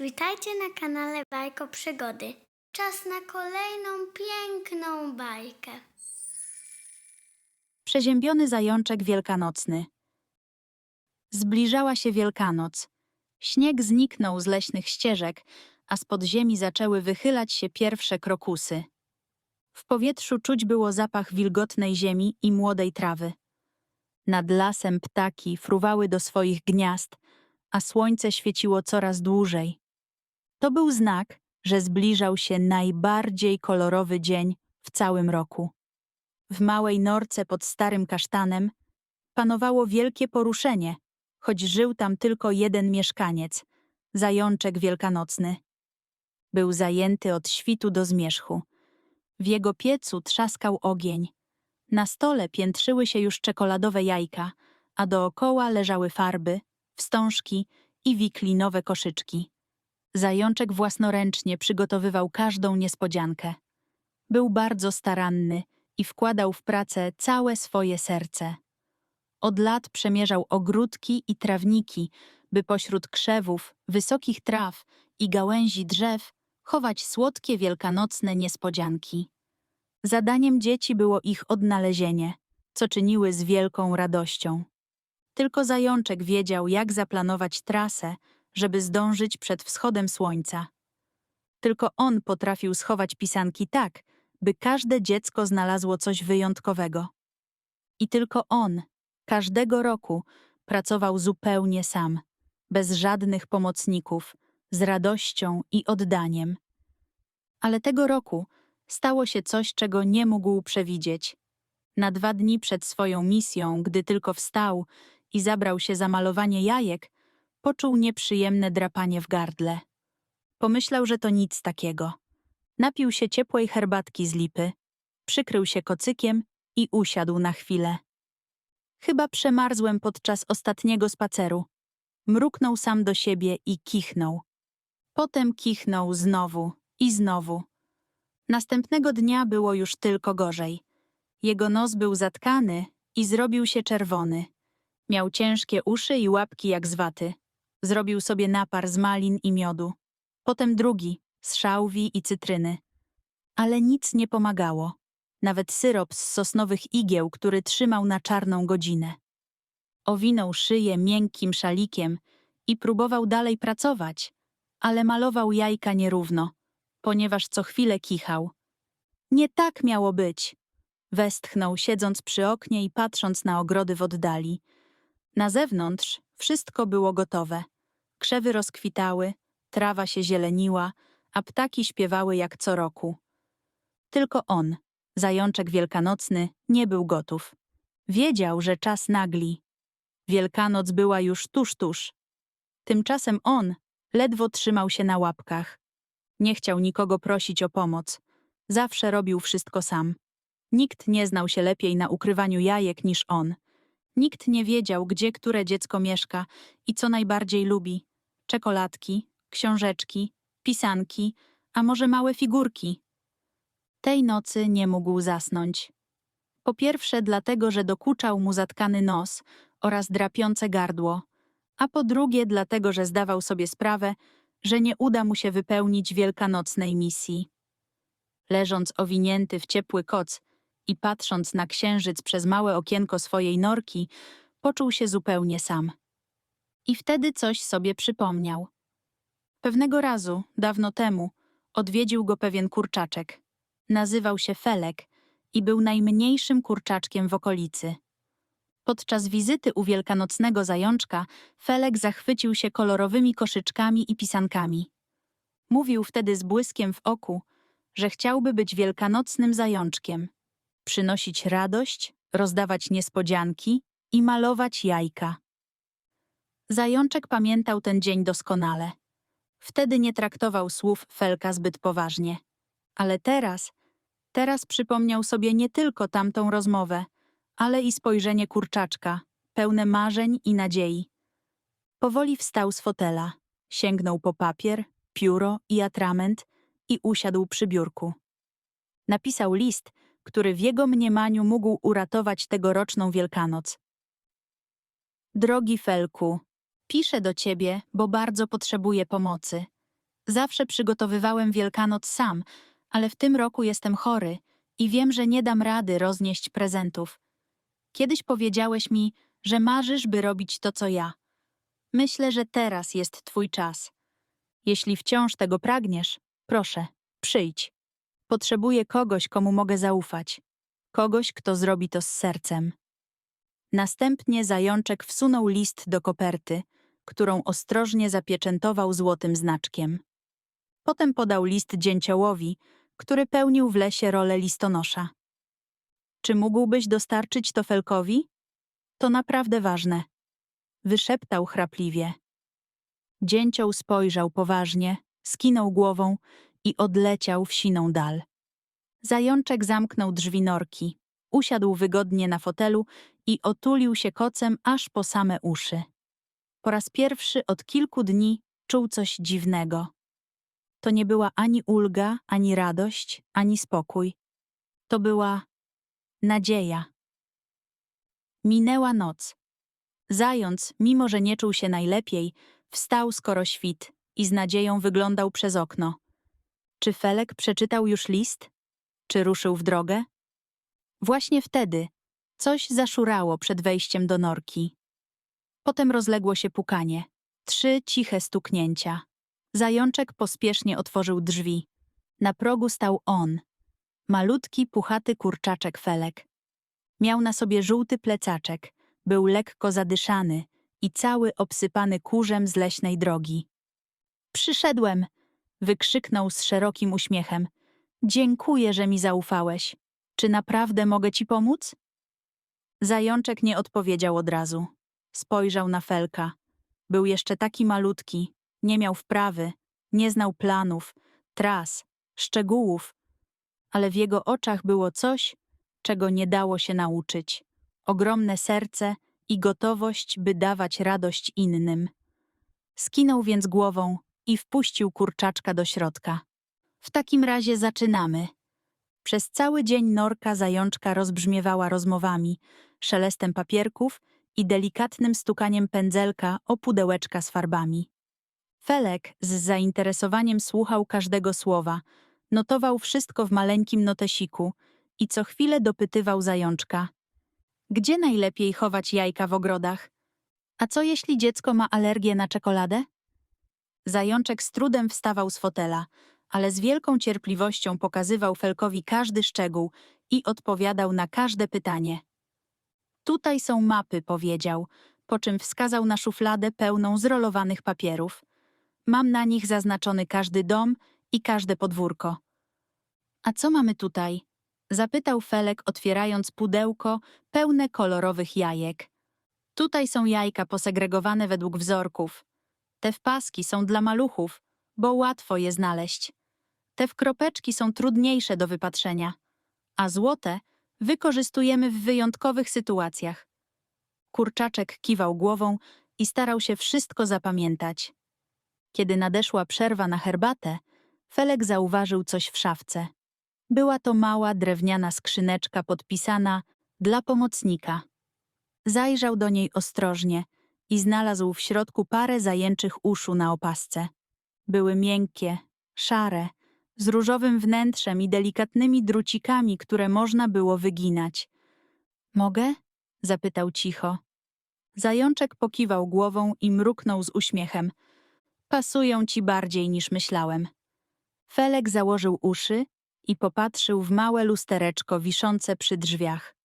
Witajcie na kanale Bajko Przygody. Czas na kolejną piękną bajkę. Przeziębiony zajączek wielkanocny. Zbliżała się Wielkanoc. Śnieg zniknął z leśnych ścieżek, a z podziemi zaczęły wychylać się pierwsze krokusy. W powietrzu czuć było zapach wilgotnej ziemi i młodej trawy. Nad lasem ptaki fruwały do swoich gniazd, a słońce świeciło coraz dłużej. To był znak, że zbliżał się najbardziej kolorowy dzień w całym roku. W małej norce pod starym kasztanem panowało wielkie poruszenie, choć żył tam tylko jeden mieszkaniec, zajączek wielkanocny. Był zajęty od świtu do zmierzchu. W jego piecu trzaskał ogień. Na stole piętrzyły się już czekoladowe jajka, a dookoła leżały farby, wstążki i wiklinowe koszyczki. Zajączek własnoręcznie przygotowywał każdą niespodziankę. Był bardzo staranny i wkładał w pracę całe swoje serce. Od lat przemierzał ogródki i trawniki, by pośród krzewów, wysokich traw i gałęzi drzew chować słodkie wielkanocne niespodzianki. Zadaniem dzieci było ich odnalezienie, co czyniły z wielką radością. Tylko zajączek wiedział, jak zaplanować trasę, żeby zdążyć przed wschodem słońca. Tylko on potrafił schować pisanki tak, by każde dziecko znalazło coś wyjątkowego. I tylko on, każdego roku, pracował zupełnie sam, bez żadnych pomocników, z radością i oddaniem. Ale tego roku stało się coś, czego nie mógł przewidzieć. Na dwa dni przed swoją misją, gdy tylko wstał i zabrał się za malowanie jajek, poczuł nieprzyjemne drapanie w gardle. Pomyślał, że to nic takiego. Napił się ciepłej herbatki z lipy, przykrył się kocykiem i usiadł na chwilę. Chyba przemarzłem podczas ostatniego spaceru. Mruknął sam do siebie i kichnął. Potem kichnął znowu i znowu. Następnego dnia było już tylko gorzej. Jego nos był zatkany i zrobił się czerwony. Miał ciężkie uszy i łapki jak z waty. Zrobił sobie napar z malin i miodu. Potem drugi, z szałwi i cytryny. Ale nic nie pomagało. Nawet syrop z sosnowych igieł, który trzymał na czarną godzinę. Owinął szyję miękkim szalikiem i próbował dalej pracować, ale malował jajka nierówno, ponieważ co chwilę kichał. Nie tak miało być. Westchnął, siedząc przy oknie i patrząc na ogrody w oddali. Na zewnątrz wszystko było gotowe. Krzewy rozkwitały, trawa się zieleniła, a ptaki śpiewały jak co roku. Tylko on, zajączek wielkanocny, nie był gotów. Wiedział, że czas nagli. Wielkanoc była już tuż, tuż. Tymczasem on ledwo trzymał się na łapkach. Nie chciał nikogo prosić o pomoc. Zawsze robił wszystko sam. Nikt nie znał się lepiej na ukrywaniu jajek niż on. Nikt nie wiedział, gdzie które dziecko mieszka i co najbardziej lubi. Czekoladki, książeczki, pisanki, a może małe figurki. Tej nocy nie mógł zasnąć. Po pierwsze dlatego, że dokuczał mu zatkany nos oraz drapiące gardło, a po drugie dlatego, że zdawał sobie sprawę, że nie uda mu się wypełnić wielkanocnej misji. Leżąc owinięty w ciepły koc i patrząc na księżyc przez małe okienko swojej norki, poczuł się zupełnie sam. I wtedy coś sobie przypomniał. Pewnego razu, dawno temu, odwiedził go pewien kurczaczek. Nazywał się Felek i był najmniejszym kurczaczkiem w okolicy. Podczas wizyty u wielkanocnego zajączka Felek zachwycił się kolorowymi koszyczkami i pisankami. Mówił wtedy z błyskiem w oku, że chciałby być wielkanocnym zajączkiem, przynosić radość, rozdawać niespodzianki i malować jajka. Zajączek pamiętał ten dzień doskonale. Wtedy nie traktował słów Felka zbyt poważnie. Ale teraz, teraz przypomniał sobie nie tylko tamtą rozmowę, ale i spojrzenie kurczaczka, pełne marzeń i nadziei. Powoli wstał z fotela, sięgnął po papier, pióro i atrament i usiadł przy biurku. Napisał list, który w jego mniemaniu mógł uratować tegoroczną Wielkanoc. Drogi Felku, piszę do ciebie, bo bardzo potrzebuję pomocy. Zawsze przygotowywałem Wielkanoc sam, ale w tym roku jestem chory i wiem, że nie dam rady roznieść prezentów. Kiedyś powiedziałeś mi, że marzysz, by robić to, co ja. Myślę, że teraz jest twój czas. Jeśli wciąż tego pragniesz, proszę, przyjdź. Potrzebuję kogoś, komu mogę zaufać. Kogoś, kto zrobi to z sercem. Następnie zajączek wsunął list do koperty, którą ostrożnie zapieczętował złotym znaczkiem. Potem podał list dzięciołowi, który pełnił w lesie rolę listonosza. Czy mógłbyś dostarczyć to Felkowi? To naprawdę ważne. Wyszeptał chrapliwie. Dzięcioł spojrzał poważnie, skinął głową i odleciał w siną dal. Zajączek zamknął drzwi norki, usiadł wygodnie na fotelu i otulił się kocem aż po same uszy. Po raz pierwszy od kilku dni czuł coś dziwnego. To nie była ani ulga, ani radość, ani spokój. To była nadzieja. Minęła noc. Zając, mimo że nie czuł się najlepiej, wstał skoro świt i z nadzieją wyglądał przez okno. Czy Felek przeczytał już list? Czy ruszył w drogę? Właśnie wtedy coś zaszurało przed wejściem do norki. Potem rozległo się pukanie. Trzy ciche stuknięcia. Zajączek pospiesznie otworzył drzwi. Na progu stał on. Malutki, puchaty kurczaczek Felek. Miał na sobie żółty plecaczek, był lekko zadyszany i cały obsypany kurzem z leśnej drogi. Przyszedłem! Wykrzyknął z szerokim uśmiechem. Dziękuję, że mi zaufałeś. Czy naprawdę mogę ci pomóc? Zajączek nie odpowiedział od razu. Spojrzał na Felka. Był jeszcze taki malutki, nie miał wprawy, nie znał planów, tras, szczegółów, ale w jego oczach było coś, czego nie dało się nauczyć. Ogromne serce i gotowość, by dawać radość innym. Skinął więc głową i wpuścił kurczaczka do środka. W takim razie zaczynamy. Przez cały dzień norka zajączka rozbrzmiewała rozmowami, szelestem papierków i delikatnym stukaniem pędzelka o pudełeczka z farbami. Felek z zainteresowaniem słuchał każdego słowa, notował wszystko w maleńkim notesiku i co chwilę dopytywał zajączka. Gdzie najlepiej chować jajka w ogrodach? A co jeśli dziecko ma alergię na czekoladę? Zajączek z trudem wstawał z fotela, ale z wielką cierpliwością pokazywał Felkowi każdy szczegół i odpowiadał na każde pytanie. Tutaj są mapy, powiedział, po czym wskazał na szufladę pełną zrolowanych papierów. Mam na nich zaznaczony każdy dom i każde podwórko. A co mamy tutaj? Zapytał Felek, otwierając pudełko pełne kolorowych jajek. Tutaj są jajka posegregowane według wzorków. Te w paski są dla maluchów, bo łatwo je znaleźć. Te w kropeczki są trudniejsze do wypatrzenia, a złote wykorzystujemy w wyjątkowych sytuacjach. Kurczaczek kiwał głową i starał się wszystko zapamiętać. Kiedy nadeszła przerwa na herbatę, Felek zauważył coś w szafce. Była to mała drewniana skrzyneczka podpisana dla pomocnika. Zajrzał do niej ostrożnie i znalazł w środku parę zajęczych uszu na opasce. Były miękkie, szare, z różowym wnętrzem i delikatnymi drucikami, które można było wyginać. Mogę? zapytał cicho. Zajączek pokiwał głową i mruknął z uśmiechem. Pasują ci bardziej niż myślałem. Felek założył uszy i popatrzył w małe lustereczko wiszące przy drzwiach.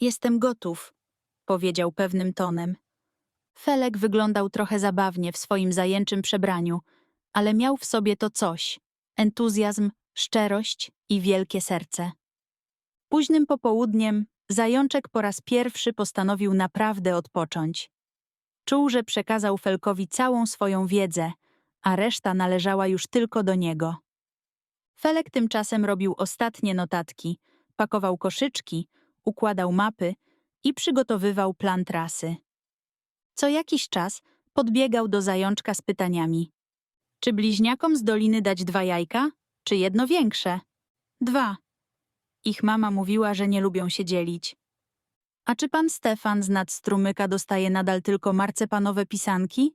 Jestem gotów, powiedział pewnym tonem. Felek wyglądał trochę zabawnie w swoim zajęczym przebraniu, ale miał w sobie to coś entuzjazm, szczerość i wielkie serce. Późnym popołudniem zajączek po raz pierwszy postanowił naprawdę odpocząć. Czuł, że przekazał Felkowi całą swoją wiedzę, a reszta należała już tylko do niego. Felek tymczasem robił ostatnie notatki, pakował koszyczki, układał mapy i przygotowywał plan trasy. Co jakiś czas podbiegał do zajączka z pytaniami. Czy bliźniakom z doliny dać dwa jajka, czy jedno większe? Dwa. Ich mama mówiła, że nie lubią się dzielić. A czy pan Stefan z nad strumyka dostaje nadal tylko marcepanowe pisanki?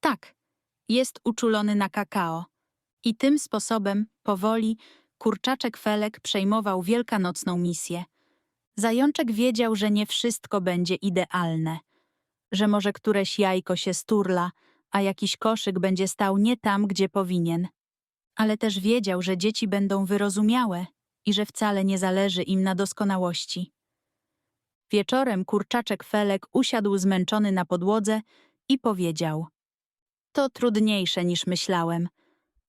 Tak. jest uczulony na kakao. I tym sposobem, powoli, kurczaczek Felek przejmował wielkanocną misję. Zajączek wiedział, że nie wszystko będzie idealne, że może któreś jajko się sturla, a jakiś koszyk będzie stał nie tam, gdzie powinien. Ale też wiedział, że dzieci będą wyrozumiałe i że wcale nie zależy im na doskonałości. Wieczorem kurczaczek Felek usiadł zmęczony na podłodze i powiedział: To trudniejsze niż myślałem,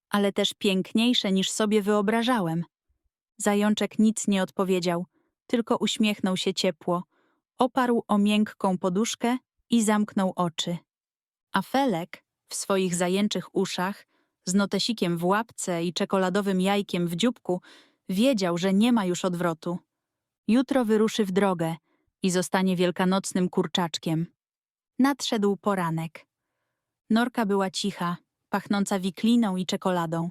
ale też piękniejsze niż sobie wyobrażałem. Zajączek nic nie odpowiedział, tylko uśmiechnął się ciepło, oparł o miękką poduszkę i zamknął oczy. A Felek, w swoich zajęczych uszach, z notesikiem w łapce i czekoladowym jajkiem w dzióbku, wiedział, że nie ma już odwrotu. Jutro wyruszy w drogę i zostanie wielkanocnym kurczaczkiem. Nadszedł poranek. Norka była cicha, pachnąca wikliną i czekoladą.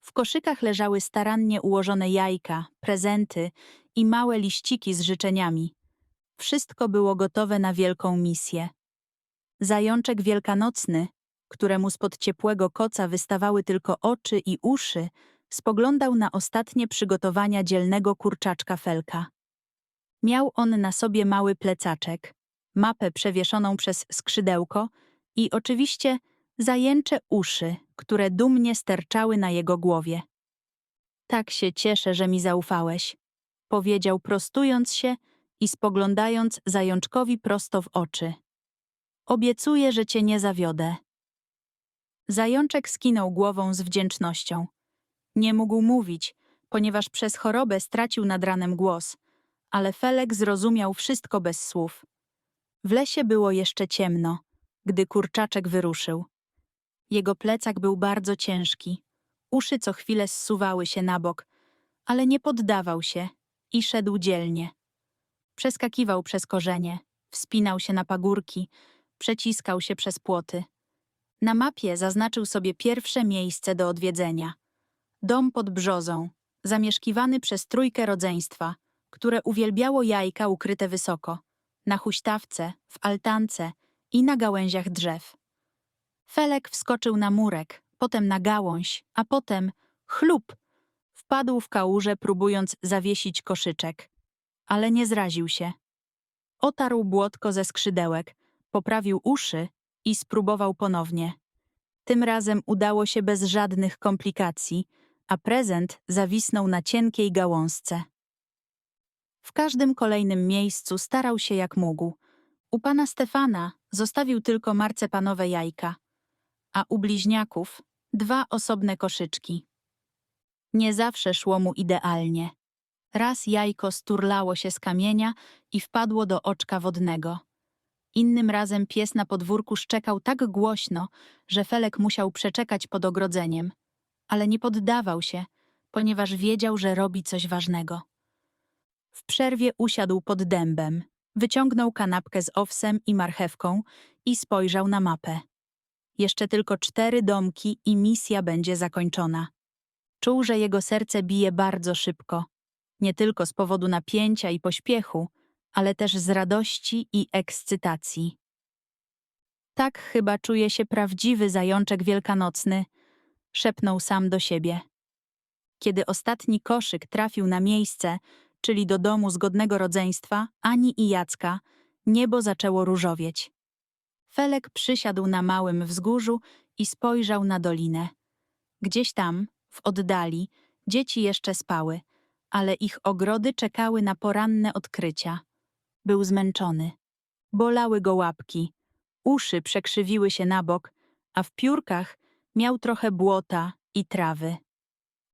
W koszykach leżały starannie ułożone jajka, prezenty i małe liściki z życzeniami. Wszystko było gotowe na wielką misję. Zajączek wielkanocny, któremu spod ciepłego koca wystawały tylko oczy i uszy, spoglądał na ostatnie przygotowania dzielnego kurczaczka Felka. Miał on na sobie mały plecaczek, mapę przewieszoną przez skrzydełko i oczywiście zajęcze uszy, które dumnie sterczały na jego głowie. Tak się cieszę, że mi zaufałeś, powiedział prostując się i spoglądając zajączkowi prosto w oczy. Obiecuję, że cię nie zawiodę. Zajączek skinął głową z wdzięcznością. Nie mógł mówić, ponieważ przez chorobę stracił nad ranem głos, ale Felek zrozumiał wszystko bez słów. W lesie było jeszcze ciemno, gdy kurczaczek wyruszył. Jego plecak był bardzo ciężki. Uszy co chwilę zsuwały się na bok, ale nie poddawał się i szedł dzielnie. Przeskakiwał przez korzenie, wspinał się na pagórki, przeciskał się przez płoty. Na mapie zaznaczył sobie pierwsze miejsce do odwiedzenia. Dom pod brzozą, zamieszkiwany przez trójkę rodzeństwa, które uwielbiało jajka ukryte wysoko, na huśtawce, w altance i na gałęziach drzew. Felek wskoczył na murek, potem na gałąź, a potem chlup! Wpadł w kałużę, próbując zawiesić koszyczek, ale nie zraził się. Otarł błotko ze skrzydełek, poprawił uszy i spróbował ponownie. Tym razem udało się bez żadnych komplikacji, a prezent zawisnął na cienkiej gałązce. W każdym kolejnym miejscu starał się jak mógł. U pana Stefana zostawił tylko marcepanowe jajka, a u bliźniaków dwa osobne koszyczki. Nie zawsze szło mu idealnie. Raz jajko sturlało się z kamienia i wpadło do oczka wodnego. Innym razem pies na podwórku szczekał tak głośno, że Felek musiał przeczekać pod ogrodzeniem, ale nie poddawał się, ponieważ wiedział, że robi coś ważnego. W przerwie usiadł pod dębem, wyciągnął kanapkę z owsem i marchewką i spojrzał na mapę. Jeszcze tylko cztery domki i misja będzie zakończona. Czuł, że jego serce bije bardzo szybko, nie tylko z powodu napięcia i pośpiechu, ale też z radości i ekscytacji. Tak chyba czuje się prawdziwy zajączek wielkanocny, szepnął sam do siebie. Kiedy ostatni koszyk trafił na miejsce, czyli do domu zgodnego rodzeństwa, Ani i Jacka, niebo zaczęło różowieć. Felek przysiadł na małym wzgórzu i spojrzał na dolinę. Gdzieś tam, w oddali, dzieci jeszcze spały, ale ich ogrody czekały na poranne odkrycia. Był zmęczony. Bolały go łapki, uszy przekrzywiły się na bok, a w piórkach miał trochę błota i trawy.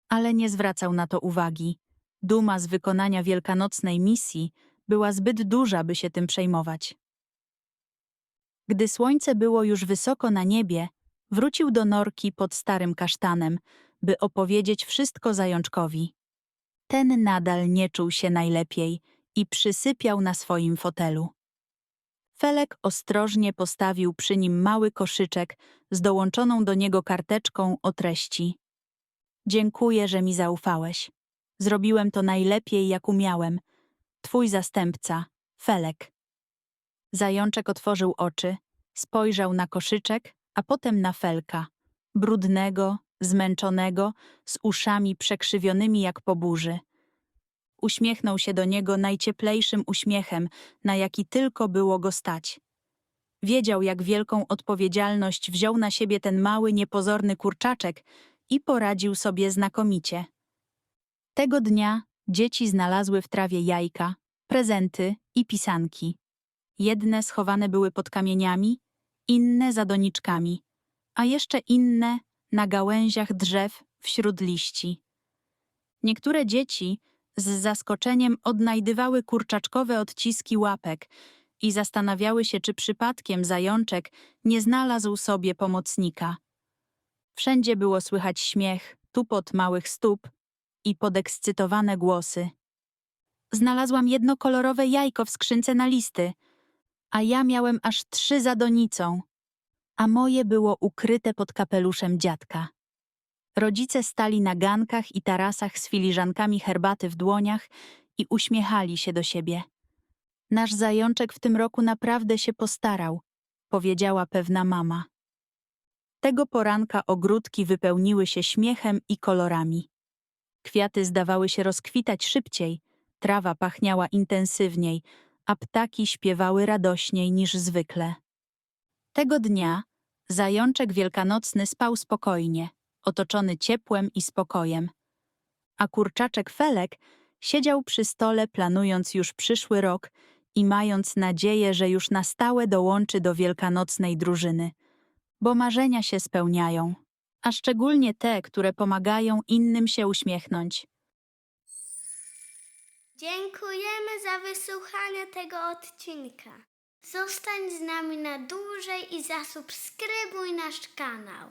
Ale nie zwracał na to uwagi. Duma z wykonania wielkanocnej misji była zbyt duża, by się tym przejmować. Gdy słońce było już wysoko na niebie, wrócił do norki pod starym kasztanem, by opowiedzieć wszystko zajączkowi. Ten nadal nie czuł się najlepiej i przysypiał na swoim fotelu. Felek ostrożnie postawił przy nim mały koszyczek z dołączoną do niego karteczką o treści. Dziękuję, że mi zaufałeś. Zrobiłem to najlepiej, jak umiałem. Twój zastępca, Felek. Zajączek otworzył oczy, spojrzał na koszyczek, a potem na Felka, brudnego, zmęczonego, z uszami przekrzywionymi jak po burzy. Uśmiechnął się do niego najcieplejszym uśmiechem, na jaki tylko było go stać. Wiedział, jak wielką odpowiedzialność wziął na siebie ten mały, niepozorny kurczaczek i poradził sobie znakomicie. Tego dnia dzieci znalazły w trawie jajka, prezenty i pisanki. Jedne schowane były pod kamieniami, inne za doniczkami, a jeszcze inne na gałęziach drzew wśród liści. Niektóre dzieci z zaskoczeniem odnajdywały kurczaczkowe odciski łapek i zastanawiały się, czy przypadkiem zajączek nie znalazł sobie pomocnika. Wszędzie było słychać śmiech, tupot małych stóp i podekscytowane głosy. Znalazłam jedno kolorowe jajko w skrzynce na listy, a ja miałem aż trzy za donicą, a moje było ukryte pod kapeluszem dziadka. Rodzice stali na gankach i tarasach z filiżankami herbaty w dłoniach i uśmiechali się do siebie. Nasz zajączek w tym roku naprawdę się postarał, powiedziała pewna mama. Tego poranka ogródki wypełniły się śmiechem i kolorami. Kwiaty zdawały się rozkwitać szybciej, trawa pachniała intensywniej, a ptaki śpiewały radośniej niż zwykle. Tego dnia zajączek wielkanocny spał spokojnie, otoczony ciepłem i spokojem, a kurczaczek Felek siedział przy stole planując już przyszły rok i mając nadzieję, że już na stałe dołączy do wielkanocnej drużyny, bo marzenia się spełniają, a szczególnie te, które pomagają innym się uśmiechnąć. Dziękujemy za wysłuchanie tego odcinka. Zostań z nami na dłużej i zasubskrybuj nasz kanał.